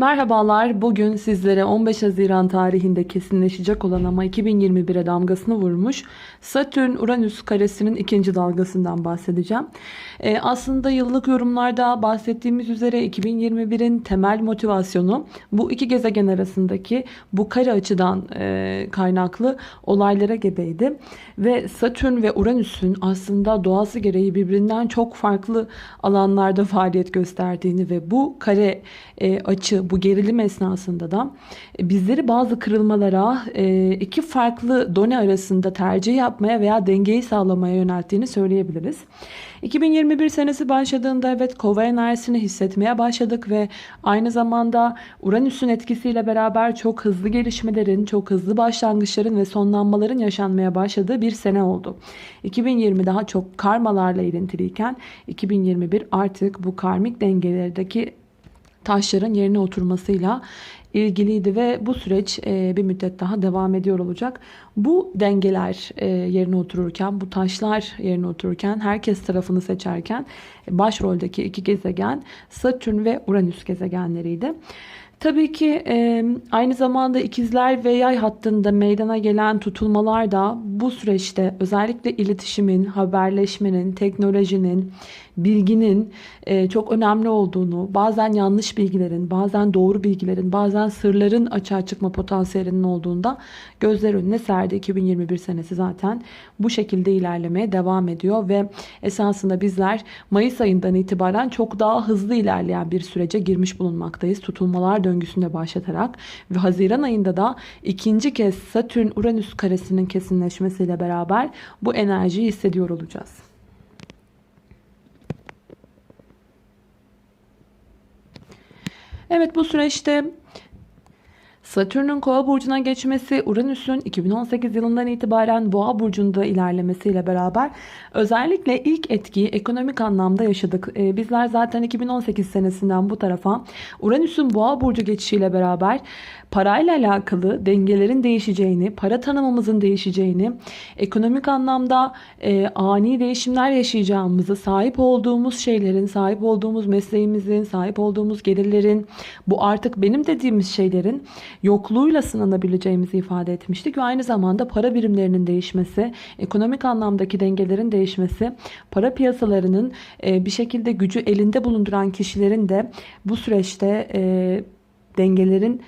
Merhabalar. Bugün sizlere 15 Haziran tarihinde kesinleşecek olan ama 2021'e damgasını vurmuş Satürn-Uranüs karesinin ikinci dalgasından bahsedeceğim. Ee, aslında yıllık yorumlarda bahsettiğimiz üzere 2021'in temel motivasyonu bu iki gezegen arasındaki bu kare açıdan e, kaynaklı olaylara gebeydi. Ve Satürn ve Uranüs'ün aslında doğası gereği birbirinden çok farklı alanlarda faaliyet gösterdiğini ve bu kare e, açı, bu gerilim esnasında da e, bizleri bazı kırılmalara e, iki farklı done arasında tercih yapmaya veya dengeyi sağlamaya yönelttiğini söyleyebiliriz. 2021 senesi başladığında evet kova enerjisini hissetmeye başladık ve aynı zamanda Uranüs'ün etkisiyle beraber çok hızlı gelişmelerin, çok hızlı başlangıçların ve sonlanmaların yaşanmaya başladığı bir sene oldu. 2020 daha çok karmalarla ilintiliyken 2021 artık bu karmik dengelerdeki taşların yerine oturmasıyla ilgiliydi ve bu süreç e, bir müddet daha devam ediyor olacak. Bu dengeler e, yerine otururken, bu taşlar yerine otururken, herkes tarafını seçerken e, başroldeki iki gezegen Satürn ve Uranüs gezegenleriydi. Tabii ki aynı zamanda ikizler ve yay hattında meydana gelen tutulmalar da bu süreçte özellikle iletişimin, haberleşmenin, teknolojinin, bilginin e, çok önemli olduğunu, bazen yanlış bilgilerin, bazen doğru bilgilerin, bazen sırların açığa çıkma potansiyelinin olduğunda gözler önüne serdi. 2021 senesi zaten bu şekilde ilerlemeye devam ediyor ve esasında bizler Mayıs ayından itibaren çok daha hızlı ilerleyen bir sürece girmiş bulunmaktayız. Tutulmalar döngüsünde başlatarak ve Haziran ayında da ikinci kez Satürn-Uranüs karesinin kesinleşmesiyle beraber bu enerjiyi hissediyor olacağız. Evet bu süreçte Satürn'ün Kova burcuna geçmesi, Uranüs'ün 2018 yılından itibaren Boğa burcunda ilerlemesiyle beraber özellikle ilk etkiyi ekonomik anlamda yaşadık. Ee, bizler zaten 2018 senesinden bu tarafa Uranüs'ün Boğa burcu geçişiyle beraber parayla alakalı dengelerin değişeceğini, para tanımımızın değişeceğini, ekonomik anlamda e, ani değişimler yaşayacağımızı, sahip olduğumuz şeylerin, sahip olduğumuz mesleğimizin, sahip olduğumuz gelirlerin, bu artık benim dediğimiz şeylerin yokluğuyla sınanabileceğimizi ifade etmiştik. Ve aynı zamanda para birimlerinin değişmesi, ekonomik anlamdaki dengelerin değişmesi, para piyasalarının e, bir şekilde gücü elinde bulunduran kişilerin de bu süreçte e, dengelerin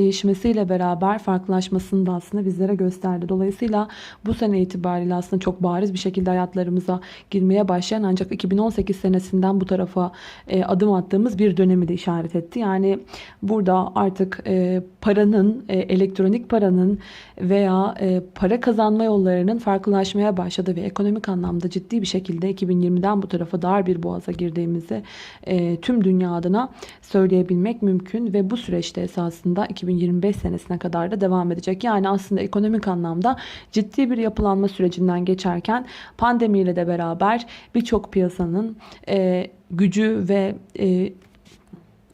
değişmesiyle beraber farklılaşmasını da aslında bizlere gösterdi. Dolayısıyla bu sene itibariyle aslında çok bariz bir şekilde hayatlarımıza girmeye başlayan ancak 2018 senesinden bu tarafa e, adım attığımız bir dönemi de işaret etti. Yani burada artık e, paranın, e, elektronik paranın veya e, para kazanma yollarının farklılaşmaya başladı ve ekonomik anlamda ciddi bir şekilde 2020'den bu tarafa dar bir boğaza girdiğimizi e, tüm dünya adına söyleyebilmek mümkün ve bu süreçte esasında 2025 senesine kadar da devam edecek. Yani aslında ekonomik anlamda ciddi bir yapılanma sürecinden geçerken pandemiyle de beraber birçok piyasanın e, gücü ve e,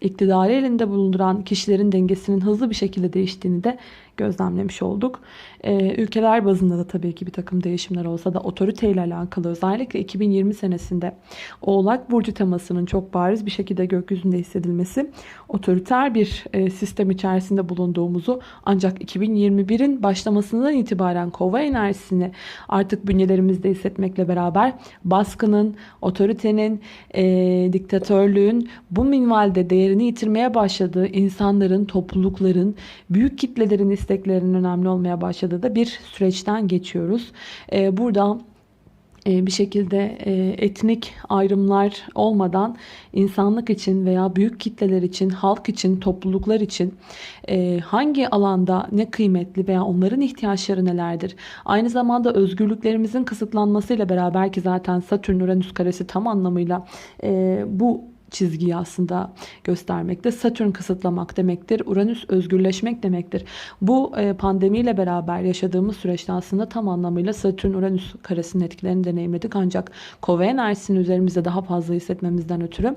iktidarı elinde bulunduran kişilerin dengesinin hızlı bir şekilde değiştiğini de gözlemlemiş olduk. Ee, ülkeler bazında da tabii ki bir takım değişimler olsa da otoriteyle alakalı özellikle 2020 senesinde Oğlak Burcu temasının çok bariz bir şekilde gökyüzünde hissedilmesi otoriter bir e, sistem içerisinde bulunduğumuzu ancak 2021'in başlamasından itibaren kova enerjisini artık bünyelerimizde hissetmekle beraber baskının, otoritenin, e, diktatörlüğün bu minvalde değerini yitirmeye başladığı insanların, toplulukların, büyük kitlelerin isteklerinin önemli olmaya başladığı da bir süreçten geçiyoruz. Ee, burada e, bir şekilde e, etnik ayrımlar olmadan insanlık için veya büyük kitleler için, halk için, topluluklar için e, hangi alanda ne kıymetli veya onların ihtiyaçları nelerdir? Aynı zamanda özgürlüklerimizin kısıtlanmasıyla beraber ki zaten Satürn-Uranüs karesi tam anlamıyla bu çizgiyi aslında göstermekte. Satürn kısıtlamak demektir. Uranüs özgürleşmek demektir. Bu e, pandemiyle beraber yaşadığımız süreçte aslında tam anlamıyla Satürn-Uranüs karesinin etkilerini deneyimledik. Ancak kova enerjisini üzerimizde daha fazla hissetmemizden ötürü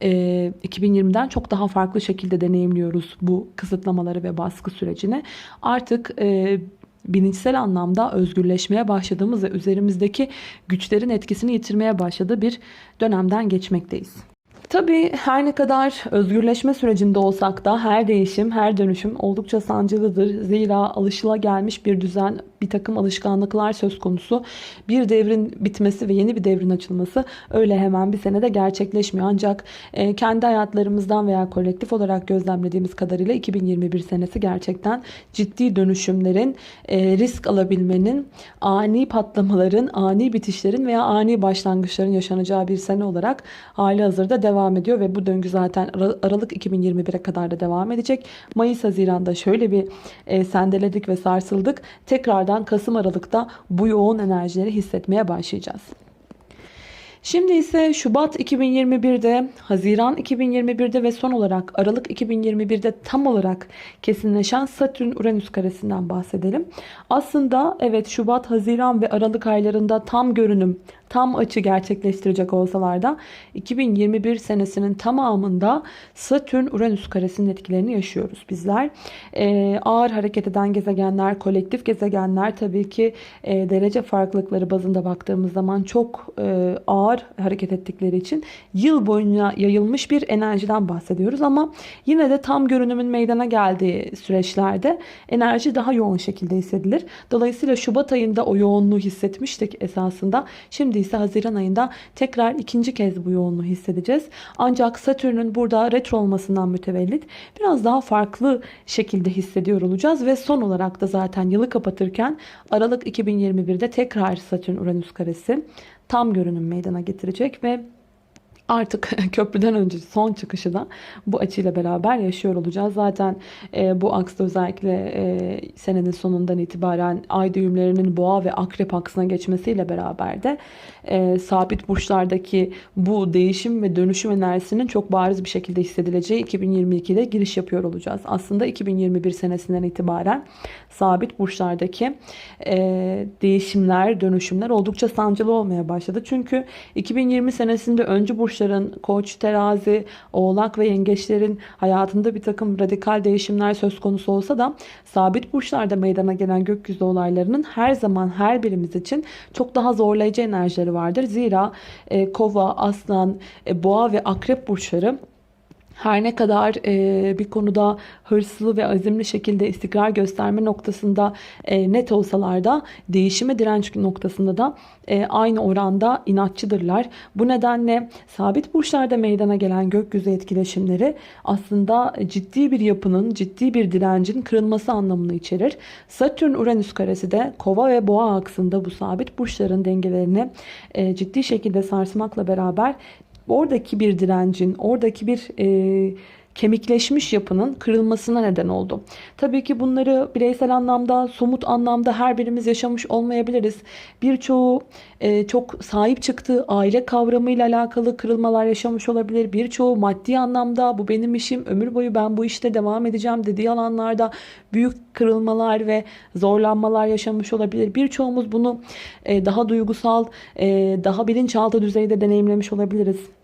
2020'den e, çok daha farklı şekilde deneyimliyoruz bu kısıtlamaları ve baskı sürecini. Artık e, bilinçsel anlamda özgürleşmeye başladığımız ve üzerimizdeki güçlerin etkisini yitirmeye başladığı bir dönemden geçmekteyiz. Tabii her ne kadar özgürleşme sürecinde olsak da her değişim, her dönüşüm oldukça sancılıdır. Zira alışılagelmiş bir düzen, bir takım alışkanlıklar söz konusu. Bir devrin bitmesi ve yeni bir devrin açılması öyle hemen bir senede gerçekleşmiyor. Ancak e, kendi hayatlarımızdan veya kolektif olarak gözlemlediğimiz kadarıyla 2021 senesi gerçekten ciddi dönüşümlerin, e, risk alabilmenin, ani patlamaların, ani bitişlerin veya ani başlangıçların yaşanacağı bir sene olarak hali hazırda devam ediyor ve bu döngü zaten Ara- Aralık 2021'e kadar da devam edecek. Mayıs Haziran'da şöyle bir e, sendeledik ve sarsıldık. Tekrardan Kasım Aralık'ta bu yoğun enerjileri hissetmeye başlayacağız. Şimdi ise Şubat 2021'de, Haziran 2021'de ve son olarak Aralık 2021'de tam olarak kesinleşen Satürn-Uranüs karesinden bahsedelim. Aslında evet Şubat, Haziran ve Aralık aylarında tam görünüm, tam açı gerçekleştirecek olsalar da 2021 senesinin tamamında Satürn-Uranüs karesinin etkilerini yaşıyoruz bizler. Ee, ağır hareket eden gezegenler, kolektif gezegenler tabii ki e, derece farklılıkları bazında baktığımız zaman çok e, ağır hareket ettikleri için yıl boyunca yayılmış bir enerjiden bahsediyoruz ama yine de tam görünümün meydana geldiği süreçlerde enerji daha yoğun şekilde hissedilir. Dolayısıyla Şubat ayında o yoğunluğu hissetmiştik esasında. Şimdi ise Haziran ayında tekrar ikinci kez bu yoğunluğu hissedeceğiz. Ancak Satürn'ün burada retro olmasından mütevellit biraz daha farklı şekilde hissediyor olacağız ve son olarak da zaten yılı kapatırken Aralık 2021'de tekrar Satürn-Uranüs karesi tam görünüm meydana getirecek ve Artık köprüden önce son çıkışı da bu açıyla beraber yaşıyor olacağız. Zaten e, bu aksta özellikle e, senenin sonundan itibaren ay düğümlerinin boğa ve akrep aksına geçmesiyle beraber de e, sabit burçlardaki bu değişim ve dönüşüm enerjisinin çok bariz bir şekilde hissedileceği 2022'de giriş yapıyor olacağız. Aslında 2021 senesinden itibaren sabit burçlardaki e, değişimler, dönüşümler oldukça sancılı olmaya başladı. Çünkü 2020 senesinde öncü burçların koç, terazi, oğlak ve yengeçlerin hayatında bir takım radikal değişimler söz konusu olsa da sabit burçlarda meydana gelen gökyüzü olaylarının her zaman her birimiz için çok daha zorlayıcı enerjileri vardır. Zira e, kova, aslan, e, boğa ve akrep burçları her ne kadar e, bir konuda hırslı ve azimli şekilde istikrar gösterme noktasında e, net olsalar da değişime direnç noktasında da e, aynı oranda inatçıdırlar. Bu nedenle sabit burçlarda meydana gelen gökyüzü etkileşimleri aslında ciddi bir yapının, ciddi bir direncin kırılması anlamını içerir. Satürn-Uranüs karesi de kova ve boğa aksında bu sabit burçların dengelerini e, ciddi şekilde sarsmakla beraber oradaki bir direncin, oradaki bir e, kemikleşmiş yapının kırılmasına neden oldu. Tabii ki bunları bireysel anlamda, somut anlamda her birimiz yaşamış olmayabiliriz. Birçoğu e, çok sahip çıktığı aile kavramıyla alakalı kırılmalar yaşamış olabilir. Birçoğu maddi anlamda bu benim işim, ömür boyu ben bu işte devam edeceğim dediği alanlarda büyük kırılmalar ve zorlanmalar yaşamış olabilir. Birçoğumuz bunu e, daha duygusal, e, daha bilinçaltı düzeyde deneyimlemiş olabiliriz.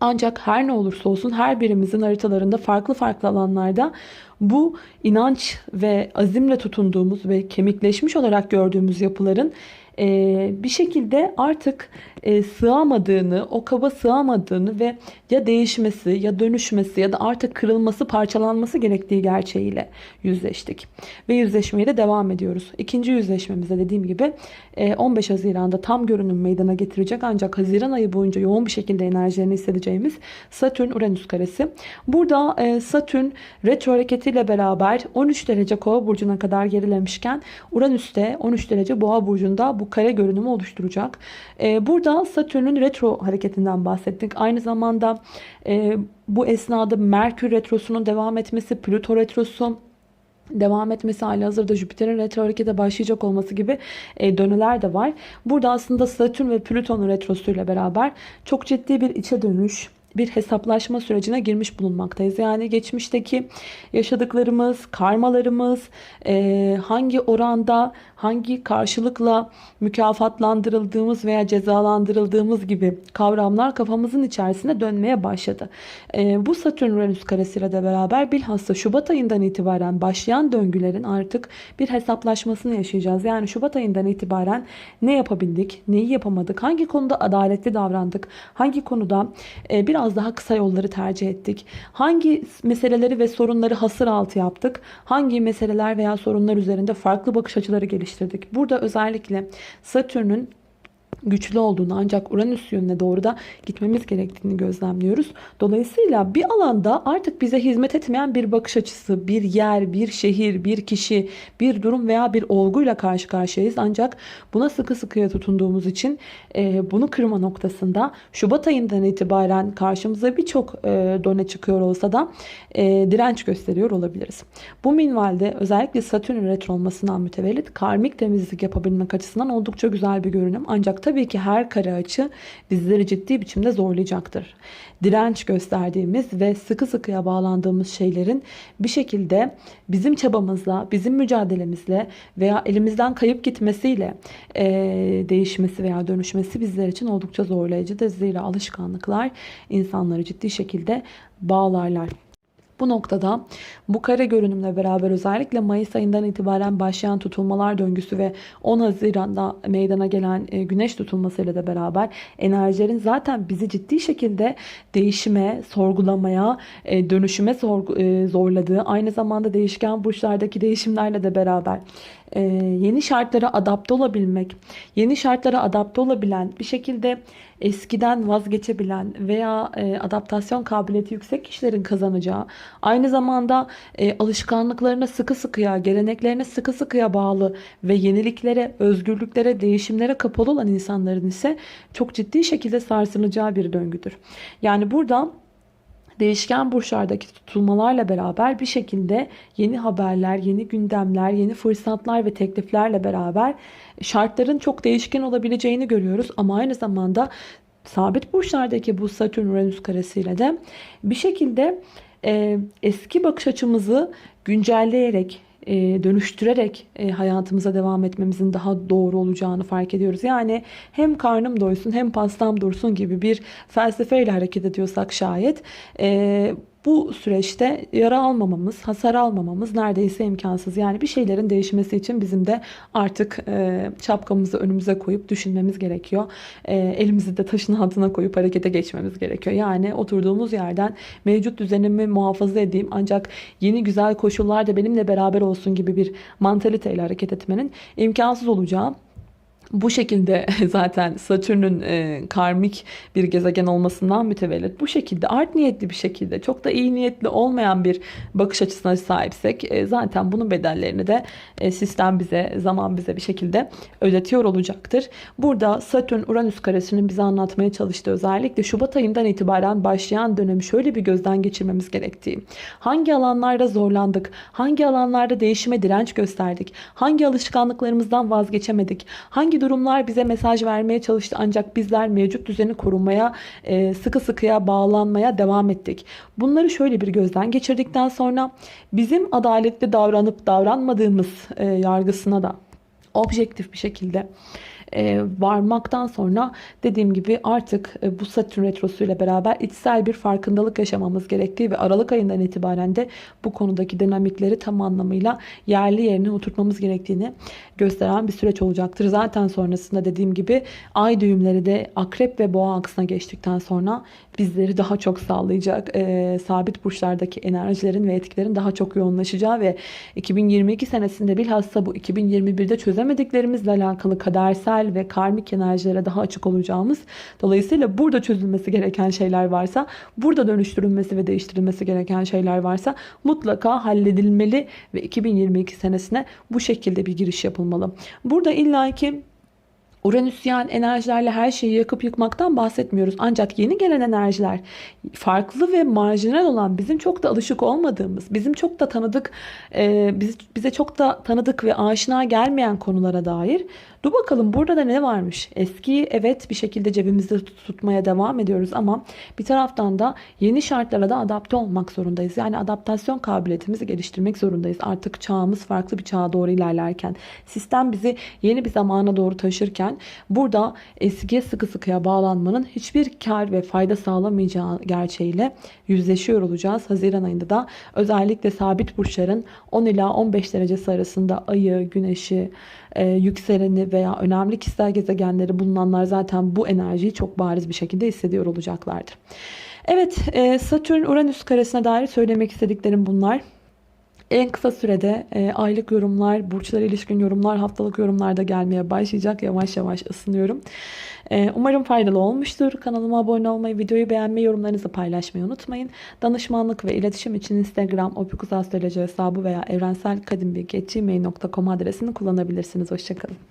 Ancak her ne olursa olsun her birimizin haritalarında farklı farklı alanlarda bu inanç ve azimle tutunduğumuz ve kemikleşmiş olarak gördüğümüz yapıların e, bir şekilde artık e, sığamadığını, o kaba sığamadığını ve ya değişmesi ya dönüşmesi ya da artık kırılması, parçalanması gerektiği gerçeğiyle yüzleştik. Ve yüzleşmeye de devam ediyoruz. İkinci yüzleşmemizde dediğim gibi e, 15 Haziran'da tam görünüm meydana getirecek ancak Haziran ayı boyunca yoğun bir şekilde enerjilerini hissedeceğimiz Satürn-Uranüs karesi. Burada e, Satürn retro hareketiyle beraber 13 derece Kova burcuna kadar gerilemişken Uranüs'te 13 derece Boğa burcunda bu kare görünümü oluşturacak. E, burada Satürn'ün retro hareketinden bahsettik. Aynı zamanda e, bu esnada Merkür retrosunun devam etmesi, Plüto retrosu devam etmesi hali hazırda Jüpiter'in retro harekete başlayacak olması gibi e, döneler de var. Burada aslında Satürn ve Plüton'un retrosuyla beraber çok ciddi bir içe dönüş, bir hesaplaşma sürecine girmiş bulunmaktayız. Yani geçmişteki yaşadıklarımız, karmalarımız, e, hangi oranda, hangi karşılıkla mükafatlandırıldığımız veya cezalandırıldığımız gibi kavramlar kafamızın içerisine dönmeye başladı. E, bu Satürn-Uranüs karesiyle de beraber bilhassa Şubat ayından itibaren başlayan döngülerin artık bir hesaplaşmasını yaşayacağız. Yani Şubat ayından itibaren ne yapabildik, neyi yapamadık, hangi konuda adaletli davrandık, hangi konuda e, biraz biraz daha kısa yolları tercih ettik? Hangi meseleleri ve sorunları hasır altı yaptık? Hangi meseleler veya sorunlar üzerinde farklı bakış açıları geliştirdik? Burada özellikle Satürn'ün güçlü olduğunu ancak Uranüs yönüne doğru da gitmemiz gerektiğini gözlemliyoruz. Dolayısıyla bir alanda artık bize hizmet etmeyen bir bakış açısı, bir yer, bir şehir, bir kişi, bir durum veya bir olguyla karşı karşıyayız. Ancak buna sıkı sıkıya tutunduğumuz için e, bunu kırma noktasında Şubat ayından itibaren karşımıza birçok e, done çıkıyor olsa da e, direnç gösteriyor olabiliriz. Bu minvalde özellikle Satürn retro olmasından mütevellit karmik temizlik yapabilmek açısından oldukça güzel bir görünüm. Ancak tabii ki her kare açı bizleri ciddi biçimde zorlayacaktır. Direnç gösterdiğimiz ve sıkı sıkıya bağlandığımız şeylerin bir şekilde bizim çabamızla, bizim mücadelemizle veya elimizden kayıp gitmesiyle e, değişmesi veya dönüşmesi bizler için oldukça zorlayıcıdır. Zira alışkanlıklar insanları ciddi şekilde bağlarlar. Bu noktada bu kare görünümle beraber özellikle Mayıs ayından itibaren başlayan tutulmalar döngüsü ve 10 Haziran'da meydana gelen e, güneş tutulmasıyla da beraber enerjilerin zaten bizi ciddi şekilde değişime, sorgulamaya, e, dönüşüme e, zorladığı aynı zamanda değişken burçlardaki değişimlerle de beraber yeni şartlara adapte olabilmek, yeni şartlara adapte olabilen bir şekilde eskiden vazgeçebilen veya adaptasyon kabiliyeti yüksek kişilerin kazanacağı Aynı zamanda e, alışkanlıklarına sıkı sıkıya, geleneklerine sıkı sıkıya bağlı ve yeniliklere, özgürlüklere, değişimlere kapalı olan insanların ise çok ciddi şekilde sarsılacağı bir döngüdür. Yani burada değişken burçlardaki tutulmalarla beraber bir şekilde yeni haberler, yeni gündemler, yeni fırsatlar ve tekliflerle beraber şartların çok değişken olabileceğini görüyoruz. Ama aynı zamanda sabit burçlardaki bu Satürn-Uranüs karesiyle de bir şekilde e, eski bakış açımızı güncelleyerek, dönüştürerek e, hayatımıza devam etmemizin daha doğru olacağını fark ediyoruz. Yani hem karnım doysun hem pastam dursun gibi bir felsefeyle hareket ediyorsak şayet e, bu süreçte yara almamamız, hasar almamamız neredeyse imkansız. Yani bir şeylerin değişmesi için bizim de artık e, çapkamızı önümüze koyup düşünmemiz gerekiyor. E, elimizi de taşın altına koyup harekete geçmemiz gerekiyor. Yani oturduğumuz yerden mevcut düzenimi muhafaza edeyim ancak yeni güzel koşullar da benimle beraber olsun gibi bir mantaliteyle hareket etmenin imkansız olacağı bu şekilde zaten Satürn'ün e, karmik bir gezegen olmasından mütevellit bu şekilde art niyetli bir şekilde çok da iyi niyetli olmayan bir bakış açısına sahipsek e, zaten bunun bedellerini de e, sistem bize zaman bize bir şekilde ödetiyor olacaktır. Burada Satürn Uranüs karesinin bize anlatmaya çalıştığı özellikle Şubat ayından itibaren başlayan dönemi şöyle bir gözden geçirmemiz gerektiği. Hangi alanlarda zorlandık? Hangi alanlarda değişime direnç gösterdik? Hangi alışkanlıklarımızdan vazgeçemedik? Hangi durumlar bize mesaj vermeye çalıştı ancak bizler mevcut düzeni korumaya, e, sıkı sıkıya bağlanmaya devam ettik. Bunları şöyle bir gözden geçirdikten sonra bizim adaletli davranıp davranmadığımız e, yargısına da objektif bir şekilde e, varmaktan sonra dediğim gibi artık e, bu Satürn Retrosu ile beraber içsel bir farkındalık yaşamamız gerektiği ve Aralık ayından itibaren de bu konudaki dinamikleri tam anlamıyla yerli yerine oturtmamız gerektiğini gösteren bir süreç olacaktır. Zaten sonrasında dediğim gibi ay düğümleri de akrep ve boğa aksına geçtikten sonra bizleri daha çok sağlayacak e, sabit burçlardaki enerjilerin ve etkilerin daha çok yoğunlaşacağı ve 2022 senesinde bilhassa bu 2021'de çözemediklerimizle alakalı kadersel ve karmik enerjilere daha açık olacağımız dolayısıyla burada çözülmesi gereken şeyler varsa burada dönüştürülmesi ve değiştirilmesi gereken şeyler varsa mutlaka halledilmeli ve 2022 senesine bu şekilde bir giriş yapılmalı. Burada illaki Uranüsyen enerjilerle her şeyi yakıp yıkmaktan bahsetmiyoruz. Ancak yeni gelen enerjiler farklı ve marjinal olan bizim çok da alışık olmadığımız, bizim çok da tanıdık, e, bize çok da tanıdık ve aşina gelmeyen konulara dair Dur bakalım burada da ne varmış? Eskiyi evet bir şekilde cebimizde tutmaya devam ediyoruz ama bir taraftan da yeni şartlara da adapte olmak zorundayız. Yani adaptasyon kabiliyetimizi geliştirmek zorundayız. Artık çağımız farklı bir çağa doğru ilerlerken, sistem bizi yeni bir zamana doğru taşırken burada eskiye sıkı sıkıya bağlanmanın hiçbir kar ve fayda sağlamayacağı gerçeğiyle yüzleşiyor olacağız. Haziran ayında da özellikle sabit burçların 10 ila 15 derecesi arasında ayı, güneşi, e, yükseleni veya önemli kişisel gezegenleri bulunanlar zaten bu enerjiyi çok bariz bir şekilde hissediyor olacaklardır. Evet, e, Satürn-Uranüs karesine dair söylemek istediklerim bunlar. En kısa sürede e, aylık yorumlar, burçlara ilişkin yorumlar, haftalık yorumlar da gelmeye başlayacak. Yavaş yavaş ısınıyorum. E, umarım faydalı olmuştur. Kanalıma abone olmayı, videoyu beğenmeyi, yorumlarınızı paylaşmayı unutmayın. Danışmanlık ve iletişim için Instagram, opikuzastroloji hesabı veya evrenselkadimbilgi.gmail.com adresini kullanabilirsiniz. Hoşçakalın.